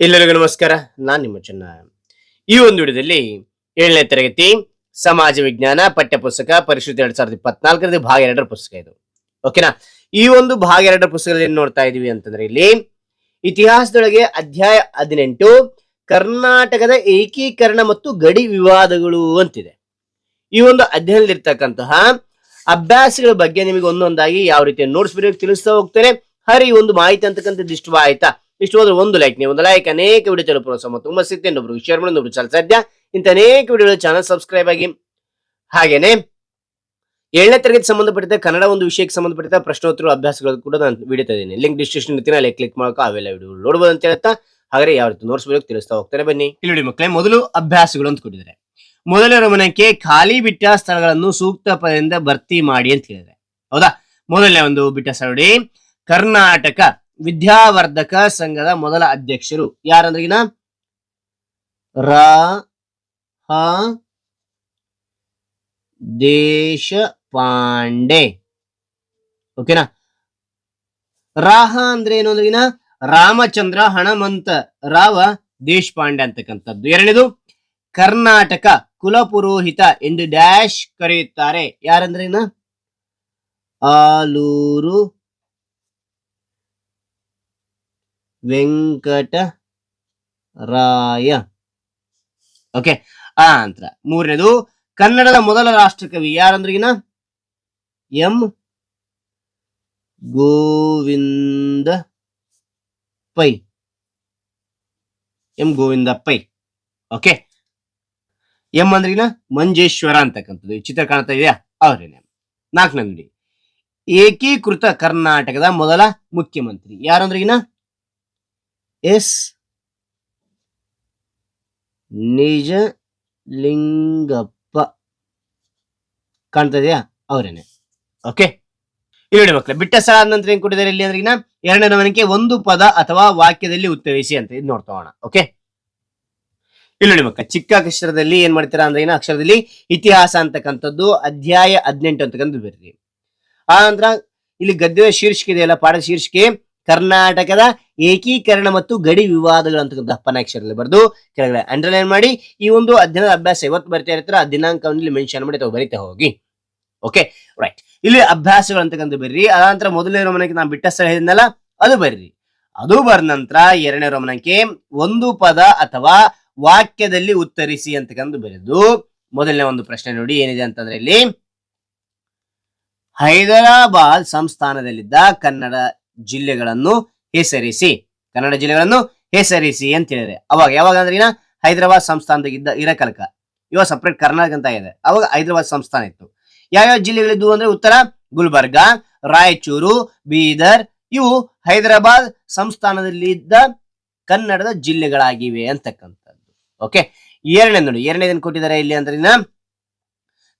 ಎಲ್ಲರಿಗೂ ನಮಸ್ಕಾರ. ನಾನು ನಿಮ್ಮ ಚೆನ್ನ. ಈ ಒಂದು ವಿಡಿಯೋದಲ್ಲಿ ಏಳನೇ ತರಗತಿ ಸಮಾಜ ವಿಜ್ಞಾನ ಪಠ್ಯ ಪುಸ್ತಕ ಪರಿಶುದ್ಧ ಎರಡ್ ಸಾವಿರದ ಇಪ್ಪತ್ನಾಲ್ಕರದ ಭಾಗ ಎರಡರ ಪುಸ್ತಕ ಇದು. ಓಕೆನಾ ಈ ಒಂದು ಭಾಗ ಎರಡರ ಪುಸ್ತಕದಲ್ಲಿ ಏನ್ ನೋಡ್ತಾ ಇದೀವಿ ಅಂತಂದ್ರೆ ಇಲ್ಲಿ ಇತಿಹಾಸದೊಳಗೆ ಅಧ್ಯಾಯ ಹದಿನೆಂಟು ಕರ್ನಾಟಕದ ಏಕೀಕರಣ ಮತ್ತು ಗಡಿ ವಿವಾದಗಳು ಅಂತಿದೆ. ಈ ಒಂದು ಅಧ್ಯಯನದಲ್ಲಿರ್ತಕ್ಕಂತಹ ಅಭ್ಯಾಸಗಳ ಬಗ್ಗೆ ನಿಮಗೆ ಒಂದೊಂದಾಗಿ ಯಾವ ರೀತಿ ನೋಟ್ಸ್ ತಿಳಿಸ್ತಾ ಹೋಗ್ತಾರೆ ಹರಿ ಒಂದು ಮಾಹಿತಿ ಅಂತಕ್ಕಂಥದ್ದು ಇಷ್ಟವಾಯ್ತಾ? ಇಷ್ಟು ಹೋದ್ರೆ ಒಂದು ಲೈಕ್ ನೀವು ಒಂದು ಲೈಕ್ ಅನೇಕ ವಿಡಿಯೋ ಪ್ರೋತ್ಸಾಹ ತುಂಬ ಸಿಗ್ತೇನೆ ಒಬ್ರು ಶೇರ್ ಮಾಡಿ ಒಬ್ರು ಚಾಲ ಸಾಧ್ಯ? ಇಂಥ ಅನೇಕ ವಿಡಿಯೋ ಚಾನಲ್ ಸಬ್ಸ್ಕ್ರೈಬ್ ಆಗಿ. ಹಾಗೇನೆ, ಏಳನೇ ತರಗತಿ ಸಂಬಂಧಪಟ್ಟ ಕನ್ನಡ ಒಂದು ವಿಷಯಕ್ಕೆ ಸಂಬಂಧಪಟ್ಟ ಪ್ರಶ್ನೋತ್ತರ ಅಭ್ಯಾಸಗಳು ಕೂಡ ನಾನು ವಿಡಿಯೋ ಇದ್ದೀನಿ ಲಿಂಕ್ ಡಿಸ್ಕ್ರಿಪ್ಷನ್ ಇರ್ತೀನಿ ಅಲ್ಲಿ ಕ್ಲಿಕ್ ಮಾಡೋಕೆ, ಅವೆಲ್ಲ ವಿಡಿಯೋ ನೋಡ್ಬೋದು ಅಂತ ಹೇಳ್ತಾ ಹಾಗೆ ಯಾವ ರೀತಿ ನೋಟ್ಸ್ ಬರೋಕೆ ತಿಳಿಸ್ತಾ ಹೋಗ್ತಾರೆ ಬನ್ನಿ. ಇಲ್ಲಿ ಮಕ್ಕಳೇ, ಮೊದಲು ಅಭ್ಯಾಸಗಳು ಅಂತ ಕೊಟ್ಟಿದ್ದಾರೆ. ಮೊದಲ ಗಮನಕ್ಕೆ ಖಾಲಿ ಬಿಟ್ಟ ಸ್ಥಳಗಳನ್ನು ಸೂಕ್ತ ಪದದಿಂದ ಭರ್ತಿ ಮಾಡಿ ಅಂತ ಹೇಳಿದ್ರೆ ಹೌದಾ? ಮೊದಲನೇ ಒಂದು ಬಿಟ್ಟ ಸ್ಥಳ ಕರ್ನಾಟಕ. ವಿದ್ಯಾವರ್ಧಕ ಸಂಘದ ಮೊದಲ ಅಧ್ಯಕ್ಷರು ಯಾರಂದ್ರಿಗಿನ ರ, ಹ, ದೇಶಪಾಂಡೆ. ಓಕೆನಾ? ರಾಹ ಅಂದ್ರೆ ಏನು ಅಂದ್ರಿಗಿನ ರಾಮಚಂದ್ರ ಹಣಮಂತ ರಾವ ದೇಶಪಾಂಡೆ ಅಂತಕ್ಕಂಥದ್ದು. ಎರಡನೇದು, ಕರ್ನಾಟಕ ಕುಲಪುರೋಹಿತ ಎಂದು ಡ್ಯಾಶ್ ಕರೆಯುತ್ತಾರೆ. ಯಾರಂದ್ರೆ ಆಲೂರು ವೆಂಕಟ ರಾಯ ಓಕೆ ಆ ನಂತರ ಮೂರನೇದು ಕನ್ನಡದ ಮೊದಲ ರಾಷ್ಟ್ರಕವಿ ಯಾರಂದ್ರಿಗಿನ M. Govinda Pai. M. Govinda Pai. Okay M ಅಂದ್ರಿಗಿನ Manjeshwar ಅಂತಕ್ಕಂಥದ್ದು. ಈ ಚಿತ್ರ ಕಾಣ್ತಾ ಇದೆಯಾ? ಅವರೇನೆ ನಾಲ್ಕನೇ ಏಕೀಕೃತ ಕರ್ನಾಟಕದ ಮೊದಲ ಮುಖ್ಯಮಂತ್ರಿ ಯಾರಂದ್ರಿಗಿನ ಎಸ್ ನಿಜ ಲಿಂಗಪ್ಪ ಕಾಣ್ತಾ ಇದೆಯಾ? ಅವರೇನೆ. ಓಕೆ ಇಲ್ಲಿ ಮಕ್ಕಳೇ ಬಿಟ್ಟ ಸ್ಥಳ ನಂತರ ಏನ್ ಕೊಟ್ಟಿದ್ದಾರೆ ಇಲ್ಲಿ ಅಂದ್ರೆ ಎರಡನೇ ನಮನಕ್ಕೆ ಒಂದು ಪದ ಅಥವಾ ವಾಕ್ಯದಲ್ಲಿ ಉತ್ತರಿಸಿ ಅಂತ ಇದು ನೋಡ್ತಾ ಓಕೆ ಇಲ್ಲಿ ನೋಡಿ ಮಕ್ಕಳ ಚಿಕ್ಕ ಅಕ್ಷರದಲ್ಲಿ ಏನ್ ಮಾಡ್ತೀರಾ ಅಂದ್ರೆ ಏನ ಅಕ್ಷರದಲ್ಲಿ ಇತಿಹಾಸ ಅಂತಕ್ಕಂಥದ್ದು, ಅಧ್ಯಾಯ ಹದಿನೆಂಟು ಅಂತಕ್ಕಂಥದ್ದು ಬರೀರಿ. ಆ ನಂತರ ಇಲ್ಲಿ ಗದ್ಯದ ಶೀರ್ಷಿಕೆ ಇದೆಯಲ್ಲ, ಪಾಠದ ಶೀರ್ಷಿಕೆ ಕರ್ನಾಟಕದ ಏಕೀಕರಣ ಮತ್ತು ಗಡಿ ವಿವಾದಗಳು ಅಂತಕ್ಕಂಥ ಪನಾಕ್ಷರದಲ್ಲಿ ಬರೆದು ಕೆಳಗಡೆ ಅಂಡರ್ಲೈನ್ ಮಾಡಿ ಈ ಒಂದು ಅಧ್ಯಯನದ ಅಭ್ಯಾಸ ಇವತ್ತು ಬರ್ತಾ ಇರ್ತಾರೆ ಆ ದಿನಾಂಕವನ್ನು ಮೆನ್ಷನ್ ಮಾಡಿ ತಾವು ಬರಿತಾ ಹೋಗಿ. ಓಕೆ ರೈಟ್ ಇಲ್ಲಿ ಅಭ್ಯಾಸಗಳು ಅಂತಕ್ಕಂಥ ಬರ್ರಿ. ಅದಾನಂತರ ಮೊದಲನೇ ರೋಮನಕ್ಕೆ ನಾನು ಬಿಟ್ಟ ಸ್ಥಳ ಹೇಳಿದ್ನಲ್ಲ, ಅದು ಬರ್ರಿ. ಅದು ಬರ ನಂತರ ಎರಡನೇ ರೋಮನಕ್ಕೆ ಒಂದು ಪದ ಅಥವಾ ವಾಕ್ಯದಲ್ಲಿ ಉತ್ತರಿಸಿ ಅಂತಕ್ಕಂಥ ಬರೆದು ಮೊದಲನೇ ಒಂದು ಪ್ರಶ್ನೆ ನೋಡಿ ಏನಿದೆ ಅಂತಂದ್ರೆ ಇಲ್ಲಿ, ಹೈದರಾಬಾದ್ ಸಂಸ್ಥಾನದಲ್ಲಿದ್ದ ಕನ್ನಡ ಜಿಲ್ಲೆಗಳನ್ನು ಹೆಸರಿಸಿ. ಕನ್ನಡ ಜಿಲ್ಲೆಗಳನ್ನು ಹೆಸರಿಸಿ ಅಂತ ಹೇಳಿದ್ರೆ ಅವಾಗ ಯಾವಾಗ ಅಂದ್ರೆ ಹೈದರಾಬಾದ್ ಸಂಸ್ಥಾನದಾಗಿದ್ದ ಇರಕಲ್ಕ ಇವಾಗ ಸಪ್ರೇಟ್ ಕರ್ನಾಟಕ ಅಂತ ಇದೆ. ಅವಾಗ ಹೈದರಾಬಾದ್ ಸಂಸ್ಥಾನ ಇತ್ತು. ಯಾವ್ಯಾವ ಜಿಲ್ಲೆಗಳಿದ್ವು ಅಂದ್ರೆ ಉತ್ತರ, ಗುಲ್ಬರ್ಗ, ರಾಯಚೂರು, ಬೀದರ್, ಇವು ಹೈದರಾಬಾದ್ ಸಂಸ್ಥಾನದಲ್ಲಿದ್ದ ಕನ್ನಡದ ಜಿಲ್ಲೆಗಳಾಗಿವೆ ಅಂತಕ್ಕಂಥದ್ದು. ಓಕೆ ಎರಡನೇ ನೋಡಿ ಎರಡನೇದನ್ನು ಕೊಟ್ಟಿದ್ದಾರೆ ಇಲ್ಲಿ ಅಂದ್ರೆ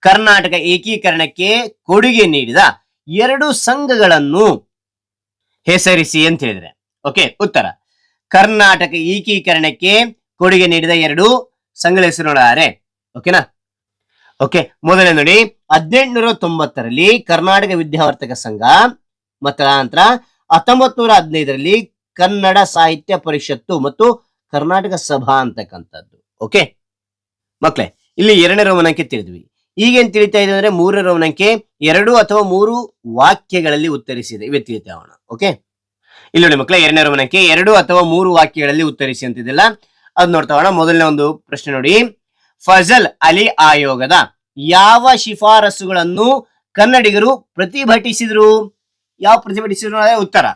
ಕರ್ನಾಟಕ ಏಕೀಕರಣಕ್ಕೆ ಕೊಡುಗೆ ನೀಡಿದ ಎರಡು ಸಂಘಗಳನ್ನು ಹೆಸರಿಸಿ ಅಂತ ಹೇಳಿದ್ರೆ. ಓಕೆ ಉತ್ತರ. ಕರ್ನಾಟಕ ಏಕೀಕರಣಕ್ಕೆ ಕೊಡುಗೆ ನೀಡಿದ ಎರಡು ಸಂಘಗಳ ಹೆಸರುಗಳಾರೆ ಓಕೆನಾ ಓಕೆ ಮೊದಲನೇ ನೋಡಿ. ಹದಿನೆಂಟುನೂರ ತೊಂಬತ್ತರಲ್ಲಿ ಕರ್ನಾಟಕ ವಿದ್ಯಾವರ್ತಕ ಸಂಘ ಮತ್ತು ನಂತರ ಹತ್ತೊಂಬತ್ ನೂರ ಹದಿನೈದರಲ್ಲಿ ಕನ್ನಡ ಸಾಹಿತ್ಯ ಪರಿಷತ್ತು ಮತ್ತು ಕರ್ನಾಟಕ ಸಭಾ ಅಂತಕ್ಕಂಥದ್ದು. ಓಕೆ ಮಕ್ಳೇ, ಇಲ್ಲಿ ಎರಡನೇ ರೋಮನಕ್ಕೆ ತಿಳಿದ್ವಿ. ಈಗೇನ್ ತಿಳಿತಾ ಇದೆ ಅಂದ್ರೆ ಮೂರರ ರೋಮನಂಕೆ ಎರಡು ಅಥವಾ ಮೂರು ವಾಕ್ಯಗಳಲ್ಲಿ ಉತ್ತರಿಸಿದೆ. ಇವತ್ತು ತಿಳಿತಾ ಓಕೆ? ಇಲ್ಲಿ ನೋಡಿ ಮಕ್ಕಳ ಎರಡನೇ ರವನಕ್ಕೆ ಎರಡು ಅಥವಾ ಮೂರು ವಾಕ್ಯಗಳಲ್ಲಿ ಉತ್ತರಿಸಿ ಅಂತಿದ್ದಿಲ್ಲ ಅದ್ ನೋಡ್ತಾ ಹೋಗೋಣ. ಮೊದಲನೇ ಒಂದು ಪ್ರಶ್ನೆ ನೋಡಿ. ಫಜಲ್ ಅಲಿ ಆಯೋಗದ ಯಾವ ಶಿಫಾರಸುಗಳನ್ನು ಕನ್ನಡಿಗರು ಪ್ರತಿಭಟಿಸಿದ್ರು? ಯಾವ ಪ್ರತಿಭಟಿಸಿದ್ರು ಉತ್ತರ.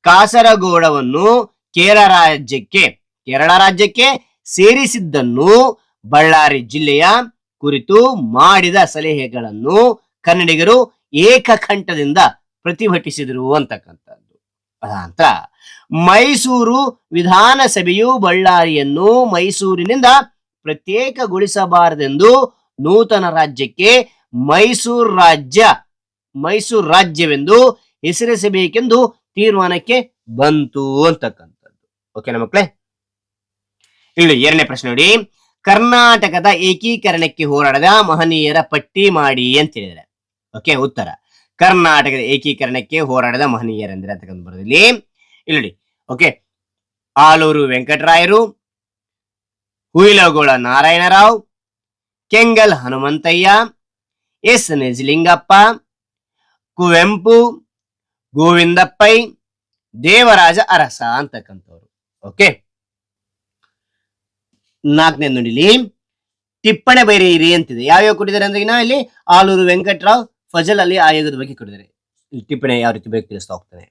ಕಾಸರಗೋಡವನ್ನು ಕೇರಳ ರಾಜ್ಯಕ್ಕೆ ಕೇರಳ ರಾಜ್ಯಕ್ಕೆ ಸೇರಿಸಿದ್ದನ್ನು ಬಳ್ಳಾರಿ ಜಿಲ್ಲೆಯ ಕುರಿತು ಮಾಡಿದ ಸಲಹೆಗಳನ್ನು ಕನ್ನಡಿಗರು ಏಕಕಂಠದಿಂದ ಪ್ರತಿಭಟಿಸಿದರು ಅಂತಕ್ಕಂಥದ್ದು. ಅದಂತ, ಮೈಸೂರು ವಿಧಾನಸಭೆಯು ಬಳ್ಳಾರಿಯನ್ನು ಮೈಸೂರಿನಿಂದ ಪ್ರತ್ಯೇಕಗೊಳಿಸಬಾರದೆಂದು ನೂತನ ರಾಜ್ಯಕ್ಕೆ ಮೈಸೂರು ರಾಜ್ಯ, ಮೈಸೂರು ರಾಜ್ಯವೆಂದು ಹೆಸರಿಸಬೇಕೆಂದು ತೀರ್ಮಾನಕ್ಕೆ ಬಂತು ಅಂತಕ್ಕಂಥದ್ದು. ಓಕೆನಾ ಮಕ್ಕಳೇ ಇಲ್ಲಿ ಎರಡನೇ ಪ್ರಶ್ನೆ ನೋಡಿ. ಕರ್ನಾಟಕದ ಏಕೀಕರಣಕ್ಕೆ ಹೋರಾಡದ ಮಹನೀಯರ ಪಟ್ಟಿ ಮಾಡಿ ಅಂತ ಹೇಳಿದರೆ ಓಕೆ ಉತ್ತರ. ಕರ್ನಾಟಕದ ಏಕೀಕರಣಕ್ಕೆ ಹೋರಾಡದ ಮಹನೀಯರೆಂದರೆ ಅಂತಕ್ಕಂಥ ಬರೋದಿಲ್ಲಿ ಇಲ್ಲಿ. ಓಕೆ ಆಲೂರು ವೆಂಕಟರಾಯರು, ಹುಯಿಲಗೋಳ ನಾರಾಯಣರಾವ್, ಕೆಂಗಲ್ ಹನುಮಂತಯ್ಯ, ಎಸ್ ನಿಜಲಿಂಗಪ್ಪ, ಕುವೆಂಪು, ಗೋವಿಂದಪ್ಪೈ, ದೇವರಾಜ ಅರಸ ಅಂತಕ್ಕಂಥವ್ರು ಓಕೆ ನಾಲ್ಕನೇ ನುಡಿಲಿ ಟಿಪ್ಪಣಿ ಬರೆಯಿರಿ ಅಂತಿದೆ. ಯಾವ್ಯಾವ ಕೊಟ್ಟಿದ್ದಾರೆ ಅಂದ್ರೆ ಇಲ್ಲಿ ಆಲೂರು ವೆಂಕಟರಾವ್ ಫಜಲ್ ಅಲ್ಲಿ ಆಯೋಗದ ಬಗ್ಗೆ ಕೊಟ್ಟಿದ್ದಾರೆ. ಇಲ್ಲಿ ಟಿಪ್ಪಣಿ ಯಾವ ರೀತಿ ಬೇಕು ತಿಳಿಸ್ತಾ ಹೋಗ್ತಾನೆ.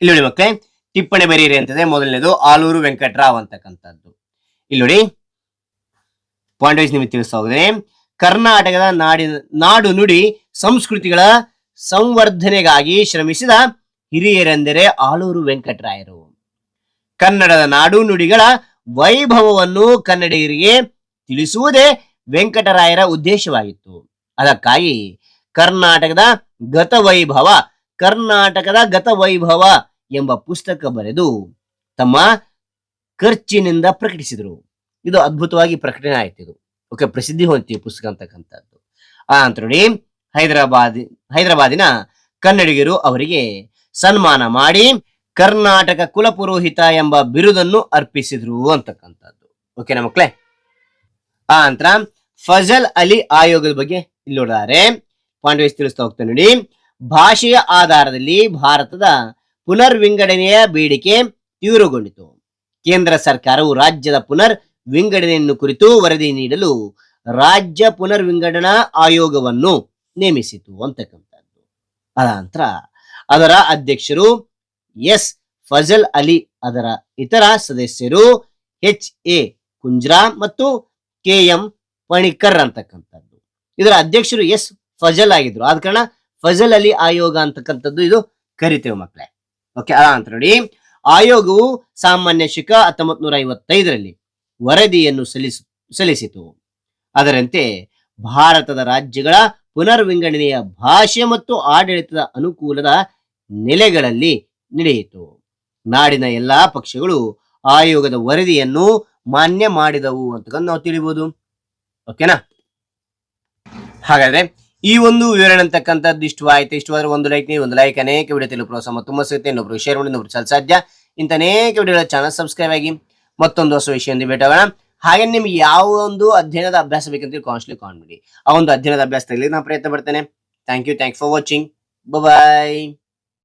ಇಲ್ಲಿ ನೋಡಿ ಮಕ್ಕಳೇ, ಟಿಪ್ಪಣಿ ಇರಿ ಅಂತಿದೆ. ಮೊದಲನೇದು ಆಲೂರು ವೆಂಕಟರಾವ್ ಅಂತಕ್ಕಂಥದ್ದು. ಇಲ್ಲಿ ನೋಡಿ ಪಾಯಿಂಟ್ ವೈಸ್ ನಿಮಗೆ ತಿಳಿಸ್ತಾ ಹೋಗಿದೆ ಕರ್ನಾಟಕದ ನಾಡಿನ, ನಾಡು ನುಡಿ ಸಂಸ್ಕೃತಿಗಳ ಸಂವರ್ಧನೆಗಾಗಿ ಶ್ರಮಿಸಿದ ಹಿರಿಯರೆಂದರೆ ಆಲೂರು ವೆಂಕಟರಾಯರು. ಕನ್ನಡದ ನಾಡು ನುಡಿಗಳ ವೈಭವವನ್ನು ಕನ್ನಡಿಗರಿಗೆ ತಿಳಿಸುವುದೇ ವೆಂಕಟರಾಯರ ಉದ್ದೇಶವಾಗಿತ್ತು. ಅದಕ್ಕಾಗಿ ಕರ್ನಾಟಕದ ಗತ ವೈಭವ, ಕರ್ನಾಟಕದ ಗತ ವೈಭವ ಎಂಬ ಪುಸ್ತಕ ಬರೆದು ತಮ್ಮ ಖರ್ಚಿನಿಂದ ಪ್ರಕಟಿಸಿದರು. ಇದು ಅದ್ಭುತವಾಗಿ ಪ್ರಕಟಣೆ ಆಯ್ತು ಇದು ಓಕೆ, ಪ್ರಸಿದ್ಧಿ ಹೊಂದಿತ್ತು ಪುಸ್ತಕ ಅಂತಕ್ಕಂಥದ್ದು. ಆ ಅಂತ ನೋಡಿ ಹೈದರಾಬಾದ್, ಹೈದರಾಬಾದಿನ ಕನ್ನಡಿಗರು ಅವರಿಗೆ ಸನ್ಮಾನ ಮಾಡಿ ಕರ್ನಾಟಕ ಕುಲಪುರೋಹಿತ ಎಂಬ ಬಿರುದನ್ನು ಅರ್ಪಿಸಿದ್ರು ಅಂತಕ್ಕಂಥದ್ದು. ಓಕೆನಾ ಮಕ್ಕಳೇ ಆ ನಂತರ ಫಜಲ್ ಅಲಿ ಆಯೋಗದ ಬಗ್ಗೆ ಇಲ್ಲಿ ನೋಡಿದ್ದಾರೆ ಪಾಂಡವೇಸ್ ವೈಸ್ ತಿಳಿಸ್ತಾ ಹೋಗ್ತೇನೆ ನೋಡಿ. ಭಾಷೆಯ ಆಧಾರದಲ್ಲಿ ಭಾರತದ ಪುನರ್ ವಿಂಗಡಣೆಯ ಬೇಡಿಕೆ ತೀವ್ರಗೊಂಡಿತು. ಕೇಂದ್ರ ಸರ್ಕಾರವು ರಾಜ್ಯದ ಪುನರ್ ವಿಂಗಡಣೆಯನ್ನು ಕುರಿತು ವರದಿ ನೀಡಲು ರಾಜ್ಯ ಪುನರ್ ವಿಂಗಡಣಾ ಆಯೋಗವನ್ನು ನೇಮಿಸಿತು ಅಂತಕ್ಕಂಥದ್ದು. ಅದ ನಂತರ ಅದರ ಅಧ್ಯಕ್ಷರು ಎಸ್ ಫಜಲ್ ಅಲಿ ಅದರ ಇತರ ಸದಸ್ಯರು ಎಚ್ ಎ ಕುಂಜ್ರಾ ಮತ್ತು ಕೆ ಎಂ ಪಣಿಕರ್ ಅಂತಕ್ಕಂಥದ್ದು. ಇದರ ಅಧ್ಯಕ್ಷರು ಎಸ್ ಫಜಲ್ ಆಗಿದ್ರು. ಆದ ಕಾರಣ ಫಜಲ್ ಅಲಿ ಆಯೋಗ ಅಂತಕ್ಕಂಥದ್ದು ಇದು ಕರಿತೇವೆ ಮಕ್ಕಳೇ ಓಕೆ, ಅದ ಅಂತ ನೋಡಿ. ಆಯೋಗವು ಸಾಮಾನ್ಯ ಶಿಕ ಹತ್ತೊಂಬತ್ ನೂರ ಐವತ್ತೈದರಲ್ಲಿ ವರದಿಯನ್ನು ಸಲ್ಲಿಸ, ಸಲ್ಲಿಸಿತು. ಅದರಂತೆ ಭಾರತದ ರಾಜ್ಯಗಳ ಪುನರ್ ವಿಂಗಡಣೆಯ ಭಾಷೆ ಮತ್ತು ಆಡಳಿತದ ಅನುಕೂಲದ ನೆಲೆಗಳಲ್ಲಿ ನಡೆಯಿತು. ನಾಡಿನ ಎಲ್ಲಾ ಪಕ್ಷಗಳು ಆಯೋಗದ ವರದಿಯನ್ನು ಮಾನ್ಯ ಮಾಡಿದವು ಅಂತ ನಾವು ತಿಳಿಬಹುದು ಓಕೆನಾ ಹಾಗಾದ್ರೆ ಈ ಒಂದು ವಿವರಣೆ ಅಂತಕ್ಕಂಥದ್ದು ಇಷ್ಟವಾಯಿತು ಇಷ್ಟವಾದ್ರೆ ಒಂದು ಲೈಕ್ ನೀವು ಒಂದು ಲೈಕ್ ಅನೇಕ ವಿಡಿಯೋ ತಿಳಿದು ಪ್ರೋತ್ಸಾಹ ತುಂಬ ಸಿಗುತ್ತೆ. ಇನ್ನೊಬ್ರು ಶೇರ್ ಮಾಡಿ ಇನ್ನೊಬ್ರು ಚಲ ಸಾಧ್ಯ. ಇಂಥ ಅನೇಕ ವಿಡಿಯೋಗಳ ಚಾನಲ್ ಸಬ್ಸ್ಕ್ರೈಬ್ ಆಗಿ ಮತ್ತೊಂದು ಹೊಸ ವಿಷಯದಿಂದ ಭೇಟಾಗೋಣ ಹಾಗೆ ನಿಮ್ಗೆ ಯಾವ ಒಂದು ಅಧ್ಯಯನದ ಅಭ್ಯಾಸ ಬೇಕಂತ ಕಾನ್ಸ್ಟ್ಲಿ ಕಾಣ್ಬಿಡಿ ಆ ಒಂದು ಅಧ್ಯಯನದ ಅಭ್ಯಾಸ ತೆಗಲಿಕ್ಕೆ ನಾನು ಪ್ರಯತ್ನ ಪಡ್ತೇನೆ. Thank you thank for watching bye